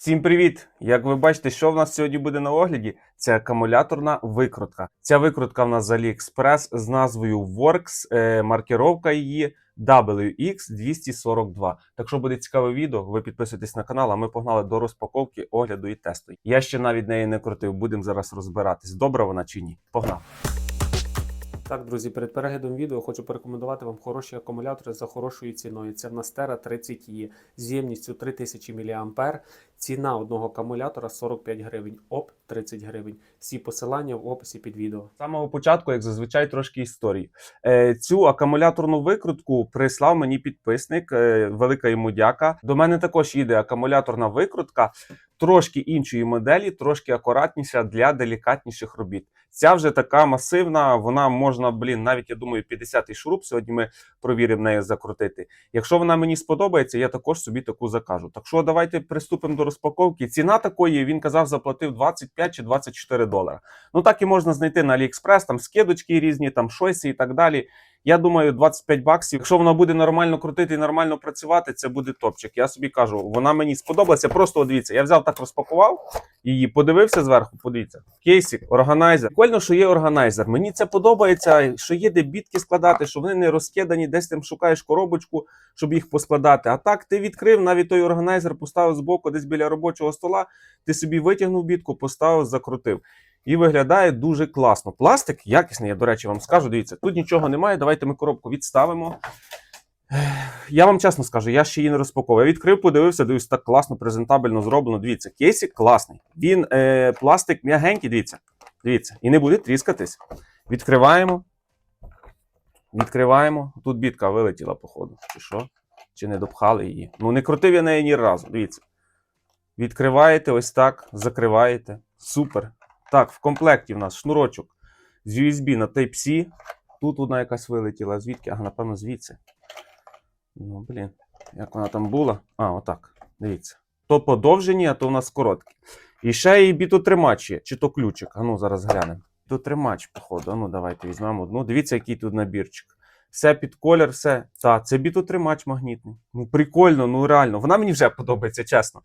Всім привіт! Як ви бачите, що в нас сьогодні буде на огляді? Це акумуляторна викрутка. Ця викрутка в нас з AliExpress з назвою Works, е, маркировка її WX242. Так що буде цікаве відео, ви підписуйтесь на канал, а ми погнали до розпаковки, огляду і тесту. Я ще навіть неї не крутив, будемо зараз розбиратись, добра вона чи ні. Погнали! Так, друзі, перед переглядом відео хочу порекомендувати вам хороші акумулятори за хорошою ціною. Це в нас Tera 30 e з ємністю 3000 мА. Ціна одного акумулятора 45 гривень, ОП 30 гривень. Всі посилання в описі під відео. З самого початку, як зазвичай, трошки історії. Е, цю акумуляторну викрутку прислав мені підписник. Е, велика йому дяка. До мене також їде акумуляторна викрутка, трошки іншої моделі, трошки акуратніша для делікатніших робіт. Ця вже така масивна, вона можна, блін, навіть я думаю, 50-й шуруп. Сьогодні ми провіримо нею закрутити. Якщо вона мені сподобається, я також собі таку закажу. Так що давайте приступимо до розпаковки. Ціна такої він казав, заплатив 25 чи 24 долара. Ну так і можна знайти на AliExpress, там скидочки різні, там щось і так далі. Я думаю, 25 баксів. Якщо вона буде нормально крутити і нормально працювати, це буде топчик. Я собі кажу, вона мені сподобалася. Просто дивіться, я взяв так розпакував її, подивився зверху. Подивіться, кейсик, органайзер. Прикольно, що є органайзер. Мені це подобається, що є де бітки складати, що вони не розкидані, десь там шукаєш коробочку, щоб їх поскладати. А так ти відкрив навіть той органайзер, поставив збоку, десь біля робочого стола. Ти собі витягнув бітку, поставив, закрутив. І виглядає дуже класно. Пластик якісний, я, до речі, вам скажу. Дивіться, тут нічого немає. Давайте ми коробку відставимо. Я вам чесно скажу, я ще її не розпаковував. Я відкрив, подивився, дивлюсь, так класно, презентабельно зроблено. Дивіться, кейсик класний. Він е, пластик м'ягенький, дивіться. Дивіться, і не буде тріскатись. Відкриваємо. Відкриваємо. Тут бітка вилетіла, походу. Чи що? Чи не допхали її? Ну, не крутив я неї ні разу. Дивіться. Відкриваєте ось так, закриваєте. Супер. Так, в комплекті в нас шнурочок з USB на Type-C. Тут одна якась вилетіла. Звідки? Ага, напевно, звідси. Ну, блін. Як вона там була? А, отак. Дивіться. То подовжені, а то у нас короткі. І ще і бітотримач є, чи то ключик. А ну, зараз глянемо. Бітотримач, походу. А ну, давайте візьмемо одну. Дивіться, який тут набірчик. Все під колір, все. Так, це бітотримач магнітний. Ну, прикольно, ну реально. Вона мені вже подобається, чесно.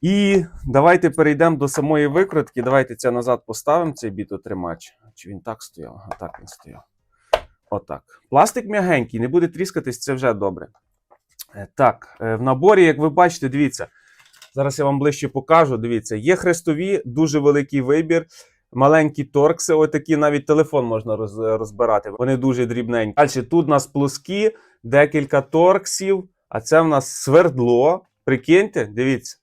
І давайте перейдемо до самої викрутки. Давайте це назад поставимо, цей бітотримач. Чи він так стояв? Ага, так він стояв. Отак. Пластик м'ягенький, не буде тріскатись, це вже добре. Е, Так, е, в наборі, як ви бачите, дивіться. Зараз я вам ближче покажу. Дивіться, є хрестові, дуже великий вибір. Маленькі торкси, отакі навіть телефон можна роз- розбирати. Вони дуже дрібненькі. Далі тут у нас плоскі, декілька торксів, а це в нас свердло. Прикиньте, дивіться.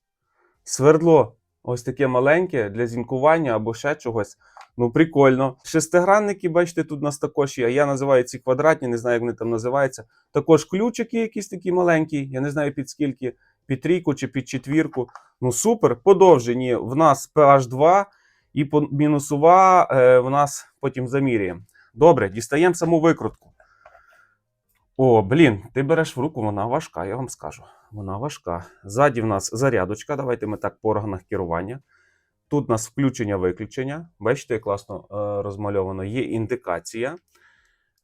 Свердло ось таке маленьке для зінкування або ще чогось. Ну, прикольно. Шестигранники, бачите, тут у нас також є. Я називаю ці квадратні, не знаю, як вони там називаються. Також ключики якісь такі маленькі, я не знаю під скільки, під трійку чи під четвірку. Ну, супер. Подовжені в нас PH2 і мінусова е, в нас потім заміряємо. Добре, дістаємо саму викрутку. О, блін, ти береш в руку, вона важка, я вам скажу. Вона важка. Ззаді в нас зарядочка. Давайте ми так по органах керування. Тут у нас включення-виключення. Бачите, як класно е, розмальовано. Є індикація.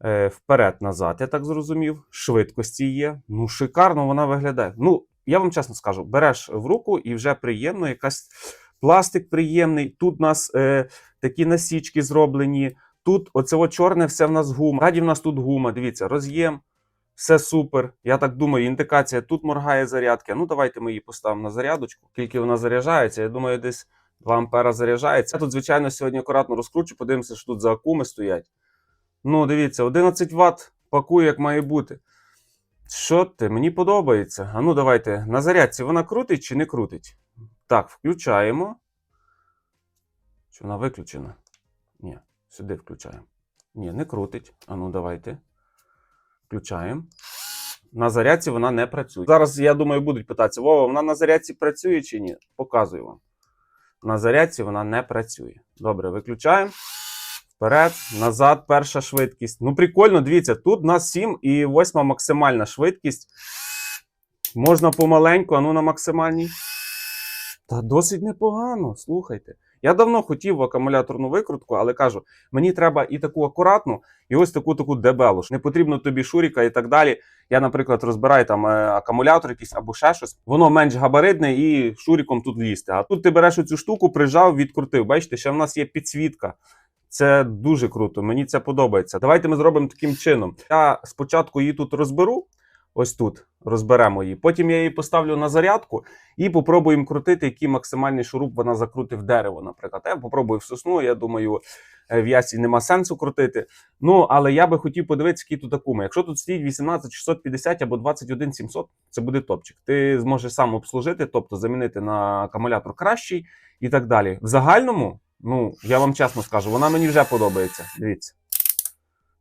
Е, Вперед-назад, я так зрозумів. Швидкості є. Ну, шикарно вона виглядає. Ну, я вам чесно скажу, береш в руку і вже приємно, якась пластик приємний. Тут у нас е, такі насічки зроблені. Тут оце чорне все в нас гума. Раді в нас тут гума. Дивіться, роз'єм. Все супер. Я так думаю, індикація тут моргає зарядки. Ну, давайте ми її поставимо на зарядочку. Тільки вона заряджається. Я думаю, десь 2 ампера заряджається. Я тут, звичайно, сьогодні акуратно розкручу, подивимося, що тут за акуми стоять. Ну, дивіться, 11 Вт пакує, як має бути. Що ти? Мені подобається. А ну, давайте. На зарядці вона крутить чи не крутить? Так, включаємо. Чи вона виключена? Ні, сюди включаємо. Ні, не крутить. А ну, давайте. Включаємо. На зарядці вона не працює. Зараз, я думаю, будуть питатися: Вова, вона на зарядці працює чи ні? Показую вам. На зарядці вона не працює. Добре, виключаємо. Вперед, назад, перша швидкість. Ну, прикольно, дивіться, тут у нас 7 і 8 максимальна швидкість. Можна помаленьку, а ну на максимальній. Та досить непогано, слухайте. Я давно хотів акумуляторну викрутку, але кажу, мені треба і таку акуратну, і ось таку таку дебелу. Не потрібно тобі шуріка і так далі. Я, наприклад, розбираю там е, акумулятор якийсь або ще щось. Воно менш габаритне і шуріком тут лізти. А тут ти береш оцю штуку, прижав, відкрутив. Бачите, ще в нас є підсвітка. Це дуже круто, мені це подобається. Давайте ми зробимо таким чином. Я спочатку її тут розберу, ось тут розберемо її. Потім я її поставлю на зарядку і попробуємо крутити, який максимальний шуруп вона закрутить в дерево, наприклад. Я попробую в сосну, я думаю, е, в ясі нема сенсу крутити. Ну, але я би хотів подивитися, який тут акуми. Якщо тут стоїть 18650 або 21700, це буде топчик. Ти зможеш сам обслужити, тобто замінити на акумулятор кращий і так далі. В загальному, ну, я вам чесно скажу, вона мені вже подобається. Дивіться.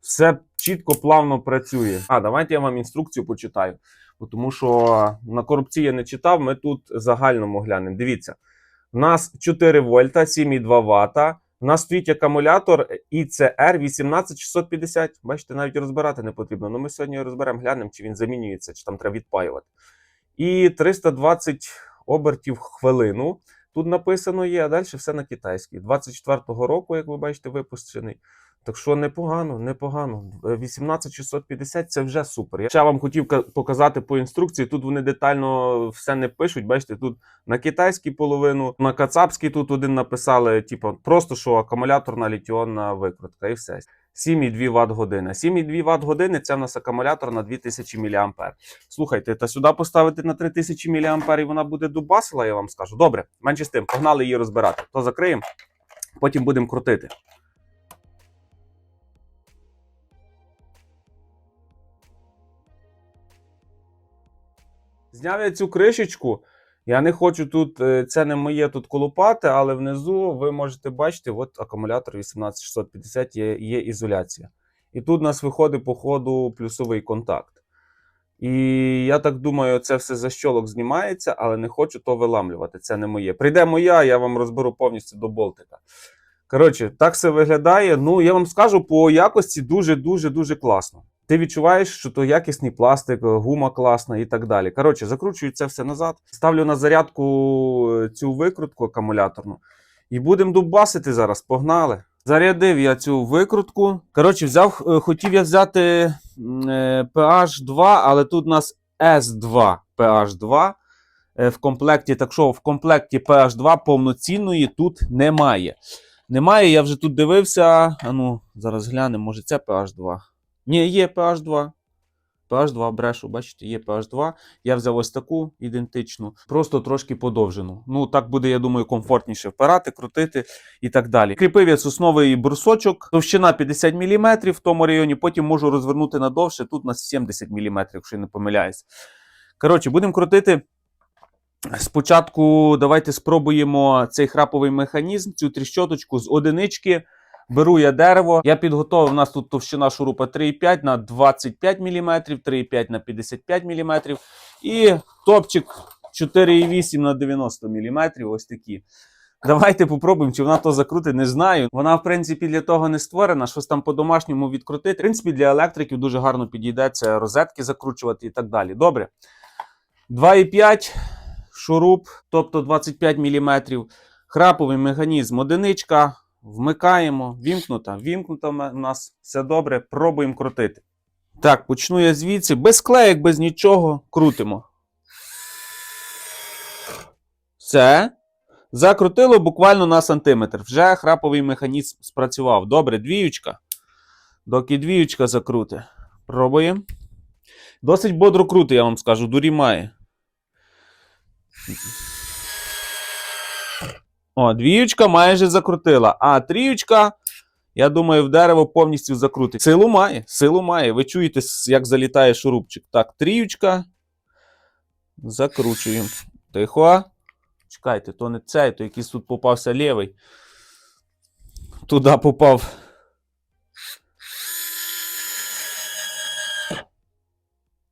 Все чітко, плавно працює. А, давайте я вам інструкцію почитаю. Тому що на коробці я не читав, ми тут загальному глянемо. Дивіться, у нас 4 вольта, 7,2 ватта. У нас стоїть акумулятор ICR 18650. Бачите, навіть розбирати не потрібно. Ну ми сьогодні розберемо, глянемо, чи він замінюється, чи там треба відпаювати. І 320 обертів хвилину. Тут написано є, а далі все на китайській. 24-го року, як ви бачите, випущений. Так що непогано, непогано. Е, 18650 це вже супер. Я ще вам хотів показати по інструкції. Тут вони детально все не пишуть. Бачите, тут на китайській половину, на кацапській тут один написали, типу, просто що акумуляторна літіонна викрутка, і все. 7,2 Вт години. 7,2 Вт години це в нас акумулятор на 2000 мА. Слухайте, та сюди поставити на 3000 мА і вона буде дубасила, я вам скажу. Добре, менше з тим, погнали її розбирати. То закриємо, потім будемо крутити. Зняв я цю кришечку. Я не хочу тут, е, це не моє тут колупати, але внизу ви можете бачити, от акумулятор 18650 є, є ізоляція. І тут у нас виходить по ходу плюсовий контакт. І я так думаю, це все за щолок знімається, але не хочу то виламлювати. Це не моє. Прийде моя, я вам розберу повністю до болтика. Коротше, так все виглядає. Ну, я вам скажу, по якості дуже-дуже дуже класно. Ти відчуваєш, що то якісний пластик, гума класна і так далі. Коротше, закручую це все назад. Ставлю на зарядку е, цю викрутку акумуляторну. І будемо дубасити зараз. Погнали. Зарядив я цю викрутку. Коротше, взяв, е, хотів я взяти е, PH2, але тут у нас S2 PH2 е, в комплекті. Так що в комплекті PH2 повноцінної тут немає. Немає, я вже тут дивився. А ну, зараз глянемо, може це PH2. Ні, є PH2. PH2 брешу, бачите, є PH2. Я взяв ось таку ідентичну, просто трошки подовжену. Ну, так буде, я думаю, комфортніше впирати, крутити і так далі. Кріпив я сосновий брусочок, товщина 50 мм в тому районі, потім можу розвернути надовше. Тут у нас 70 мм, якщо я не помиляюсь. Коротше, будемо крутити. Спочатку давайте спробуємо цей храповий механізм, цю тріщоточку з одинички. Беру я дерево. Я підготовив. У нас тут товщина шурупа 3,5 на 25 мм, 3,5 на 55 мм. І топчик 4,8 на 90 мм. Ось такі. Давайте попробуємо, чи вона то закрутить, не знаю. Вона, в принципі, для того не створена, щось там по-домашньому відкрутити. В принципі, для електриків дуже гарно підійде це розетки закручувати і так далі. Добре. 2,5 шуруп, тобто 25 мм. Храповий механізм одиничка. Вмикаємо, вімкнута, вімкнута в нас все добре, пробуємо крутити. Так, почну я звідси, без клеєк, без нічого, крутимо. Все. Закрутило буквально на сантиметр. Вже храповий механізм спрацював. Добре, двіючка. Доки двіючка закрути. Пробуємо. Досить бодро крути, я вам скажу, дурі має. О, двіючка майже закрутила. А тріючка, я думаю, в дерево повністю закрутить. Силу має, силу має. Ви чуєте, як залітає шурупчик. Так, тріючка. Закручуємо. Тихо. Чекайте, то не цей, то якийсь тут попався лівий. Туди попав.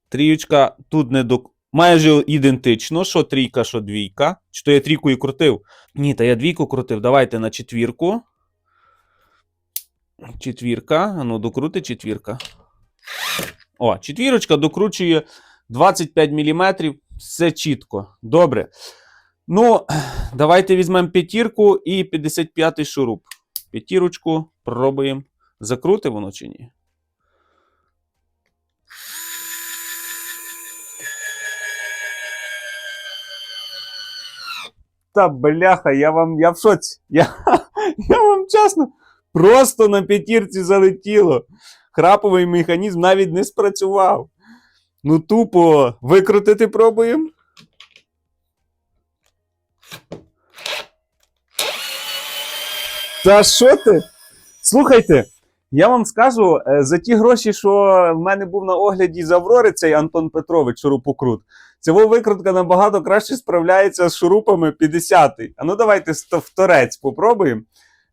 Тріючка тут не до. Майже ідентично, що трійка, що двійка. Чи то я трійку і крутив? Ні, та я двійку крутив. Давайте на четвірку. Четвірка. Ну, докрути четвірка. О, четвірочка докручує 25 мм. Все чітко. Добре. Ну, давайте візьмемо п'ятірку і 55-й шуруп. П'ятірочку пробуємо. Закрути воно чи ні? Та бляха, я вам я в шоці. Я, я вам чесно, просто на п'ятірці залетіло. Храповий механізм навіть не спрацював. Ну, тупо викрутити пробуємо. Та що ти? Слухайте, я вам скажу, е, за ті гроші, що в мене був на огляді з Аврори, цей Антон Петрович, шурупокрут, цього викрутка набагато краще справляється з шурупами 50-й. А ну давайте в торець попробуємо.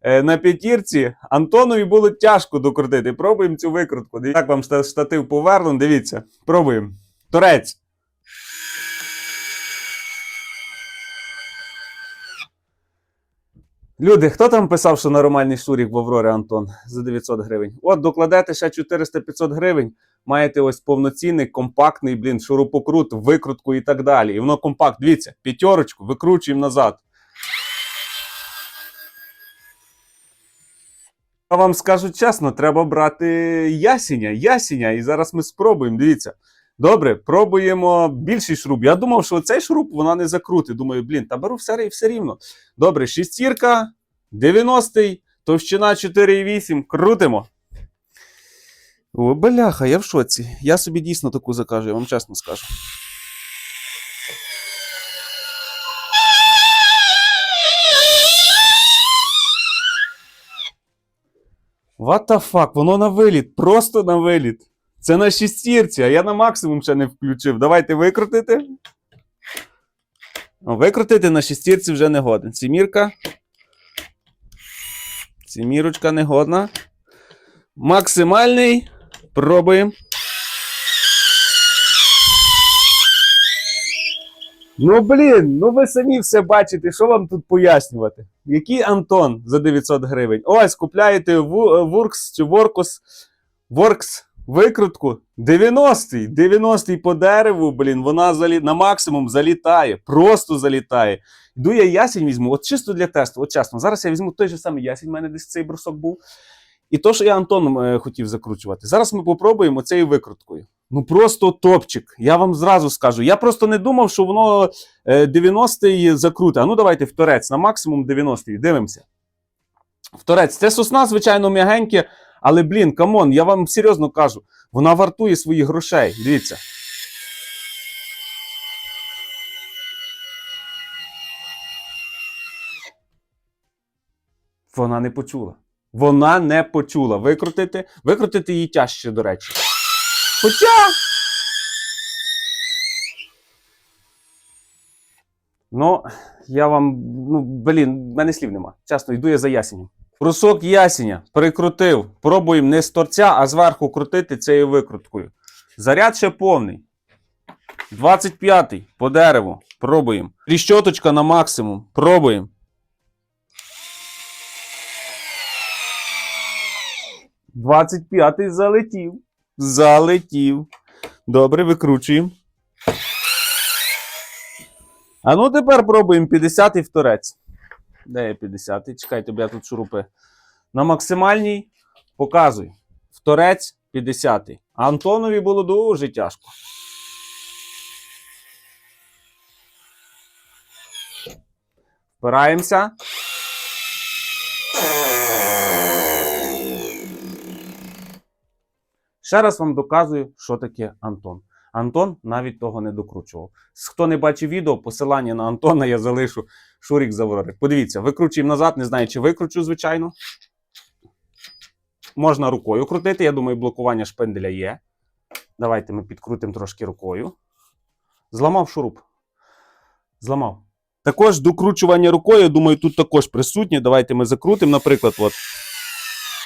Е, На п'ятірці Антонові було тяжко докрутити. Пробуємо цю викрутку. Так вам штатив повернув. Дивіться, пробуємо. Торець. Люди, хто там писав, що нормальний шурік в Аврорі Антон за 900 гривень? От, докладете ще 400-500 гривень, маєте ось повноцінний, компактний, блін, шурупокрут, викрутку і так далі. І воно компакт. Дивіться, п'ятерочку, викручуємо назад. Я вам скажу чесно, треба брати ясеня, ясеня, і зараз ми спробуємо. Дивіться. Добре, пробуємо більший шруб. Я думав, що цей шруб вона не закрутить. Думаю, блін, та беру все, все рівно. Добре, шістірка, 90-й, товщина 4,8. Крутимо. Бляха, я в шоці. Я собі дійсно таку закажу, я вам чесно скажу. What the fuck, воно на виліт, просто на виліт. Це на шістірці, а я на максимум ще не включив. Давайте викрутити. Викрутити на шістірці вже не годен. Сімірка. Сімірочка не годна. Максимальний. Пробуємо. Ну, блін, ну ви самі все бачите, що вам тут пояснювати? Який Антон за 900 гривень? Ось, купляєте Works чи Workos, Works викрутку 90-й, 90-й по дереву, блін, вона залі... на максимум залітає, просто залітає. Йду я ясень візьму, от чисто для тесту, от чесно. Зараз я візьму той же самий ясень, в мене десь цей брусок був. І то, що я Антоном е, хотів закручувати. Зараз ми попробуємо цією викруткою. Ну просто топчик. Я вам зразу скажу. Я просто не думав, що воно е, 90-й закруте. А ну давайте в торець на максимум 90-й. Дивимося. В торець. Це сосна, звичайно, м'ягеньке, але, блін, камон, я вам серйозно кажу, вона вартує своїх грошей. Дивіться. Вона не почула. Вона не почула. Викрутити, викрутити її тяжче, до речі. Хоча. Ну, я вам. Ну, блін, в мене слів нема. Чесно, йду я за ясенем. Брусок ясеня прикрутив. Пробуємо не з торця, а зверху крутити цією викруткою. Заряд ще повний. 25-й по дереву. Пробуємо. Тріщоточка на максимум. Пробуємо. Двадцять п'ятий залетів. Залетів. Добре, викручуємо. А ну тепер пробуємо 50-й в торець. Де є 50-й? Чекайте, бо я тут шурупи. На максимальній показуй. В торець 50-й. Антонові було дуже тяжко. Впираємося. Ще раз вам доказую, що таке Антон. Антон навіть того не докручував. Хто не бачив відео, посилання на Антона я залишу Шурік Заворорик. Подивіться, викручуємо назад, не знаю, чи викручу, звичайно. Можна рукою крутити. Я думаю, блокування шпенделя є. Давайте ми підкрутимо трошки рукою. Зламав шуруп. Зламав. Також докручування рукою, я думаю, тут також присутнє. Давайте ми закрутимо, наприклад, от.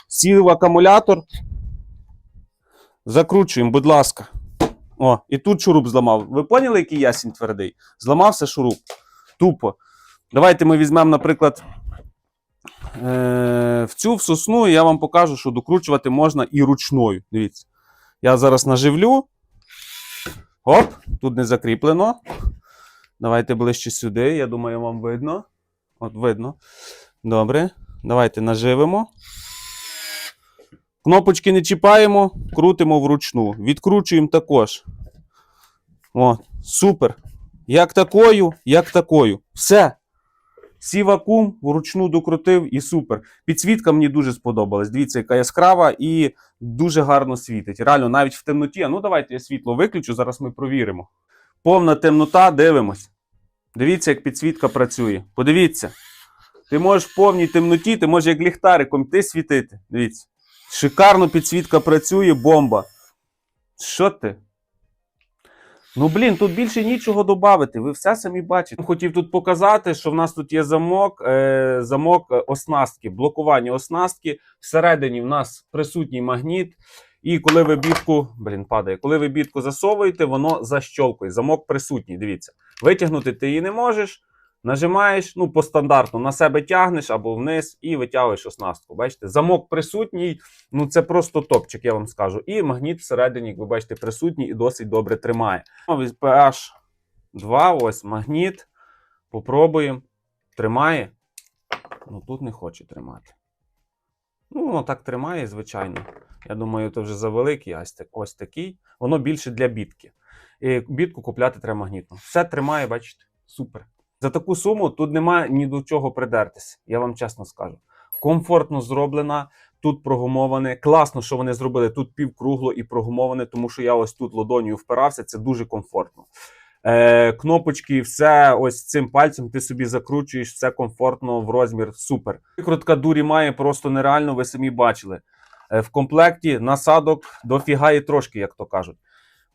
Сів акумулятор. Закручуємо, будь ласка. О, і тут шуруп зламав. Ви поняли, який ясінь твердий? Зламався шуруп. Тупо. Давайте ми візьмемо, наприклад, е- в цю в сосну, і я вам покажу, що докручувати можна і ручною. Дивіться. Я зараз наживлю. Оп, тут не закріплено. Давайте ближче сюди. Я думаю, вам видно. От видно. Добре. Давайте наживемо. Кнопочки не чіпаємо, крутимо вручну. Відкручуємо також. От, супер. Як такою, як такою. Все. Сі вакуум вручну докрутив і супер. Підсвітка мені дуже сподобалась. Дивіться, яка яскрава і дуже гарно світить. Реально, навіть в темноті. Ну давайте я світло виключу, зараз ми провіримо. Повна темнота, дивимось. Дивіться, як підсвітка працює. Подивіться. Ти можеш в повній темноті, ти можеш як ліхтариком ти світити. Дивіться. Шикарно підсвітка працює, бомба. Що ти? Ну, блін, тут більше нічого додати. Ви все самі бачите. Хотів тут показати, що в нас тут є замок, е, замок е, оснастки, блокування оснастки. Всередині в нас присутній магніт. І коли ви бітку, блін, падає, коли ви бітку засовуєте, воно защолкує. Замок присутній. Дивіться. Витягнути ти її не можеш. Нажимаєш, ну, по стандарту на себе тягнеш або вниз і витягуєш оснастку. Бачите, замок присутній, ну це просто топчик, я вам скажу. І магніт всередині, як ви бачите, присутній і досить добре тримає. PH 2, ось магніт. Попробуємо. Тримає. Ну тут не хоче тримати. Ну, воно так тримає, звичайно. Я думаю, це вже завеликий, ось такий. Воно більше для бітки. І бітку купляти треба магнітно. Все тримає, бачите, супер. За таку суму тут немає ні до чого придертися, я вам чесно скажу. Комфортно зроблена, тут прогумоване. Класно, що вони зробили тут півкругло і прогумоване, тому що я ось тут ладонью впирався, це дуже комфортно. Е, кнопочки, все ось цим пальцем ти собі закручуєш, все комфортно в розмір. Супер. Викрутка дурі має просто нереально, ви самі бачили. Е, в комплекті насадок дофіга і трошки, як то кажуть.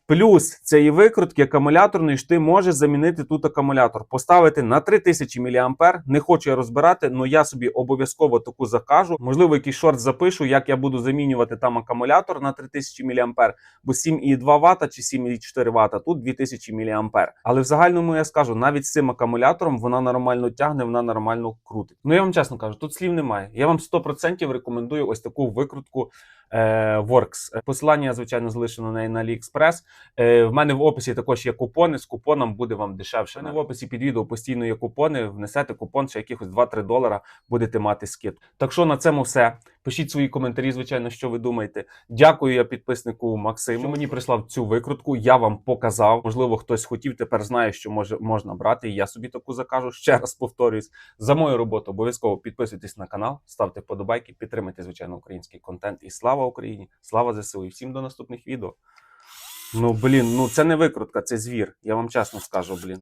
Плюс цієї викрутки акумуляторної ж ти можеш замінити тут акумулятор, поставити на 3000 мА. Не хочу я розбирати, але я собі обов'язково таку закажу. Можливо, якийсь шорт запишу, як я буду замінювати там акумулятор на 3000 мА, бо 7,2 Вт чи 7,4 Вт, тут 2000 мА. Але в загальному я скажу, навіть з цим акумулятором вона нормально тягне, вона нормально крутить. Ну я вам чесно кажу, тут слів немає. Я вам 100% рекомендую ось таку викрутку Works. Посилання, звичайно, залишено на на AliExpress. Е, в мене в описі також є купони. З купоном буде вам дешевше. У мене в описі під відео постійно є купони. Внесете купон, ще якихось 2-3 долара будете мати скид. Так що на цьому все. Пишіть свої коментарі, звичайно, що ви думаєте. Дякую я підписнику Максиму. Що мені прислав цю викрутку. Я вам показав. Можливо, хтось хотів, тепер знає, що може можна брати. Я собі таку закажу. Ще раз повторюсь. За мою роботу обов'язково підписуйтесь на канал, ставте вподобайки, підтримайте, звичайно, український контент. І слава Україні! Слава ЗСУ! І всім до наступних відео. Ну блін, ну це не викрутка, це звір. Я вам чесно скажу, блін.